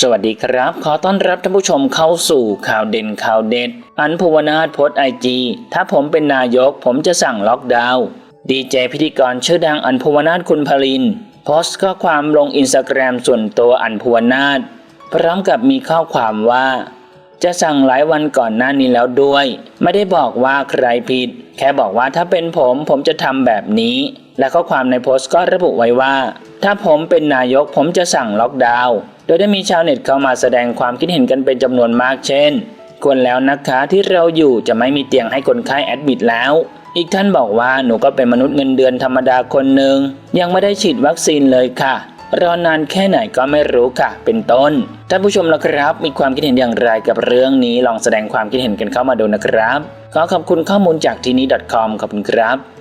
สวัสดีครับ ขอต้อนรับท่านผู้ชมเข้าสู่ข่าวเด่นข่าวเด็ด อันภูวนาถโพสไอจีถ้าผมเป็นนายกผมจะสั่งล็อกดาวน์ดีเจพิธีกรชื่อดังอันภูวนาถคุณพลินโพสต์ข้อความลงอินสตาแกรมส่วนตัวอันภูวนาถพร้อมกับมีข้อความว่า จะสั่งหลายวันก่อนหน้านี้แล้วด้วย ไม่ได้บอกว่าใครผิด แค่บอกว่าถ้าเป็นผมผมจะทำแบบนี้ และข้อความในโพสต์ก็ระบุไว้ว่า ถ้าผมเป็นนายกผมจะสั่งล็อกดาวน์โดยได้มีชาวเน็ตเข้ามาแสดงความคิดเห็นกันเป็นจำนวนมากเช่น ควรแล้วนะคะที่เราอยู่จะไม่มีเตียงให้คนไข้แอดมิดแล้ว อีกท่านบอกว่าหนูก็เป็นมนุษย์เงินเดือนธรรมดาคนหนึ่งยังไม่ได้ฉีดวัคซีนเลยค่ะรอนานแค่ไหนก็ไม่รู้ค่ะ เป็นต้น ท่านผู้ชมละครับ มีความคิดเห็นอย่างไรกับเรื่องนี้ ลองแสดงความคิดเห็นกันเข้ามาดูนะครับ ขอขอบคุณข้อมูลจากทีนี้ .com ขอบคุณครับ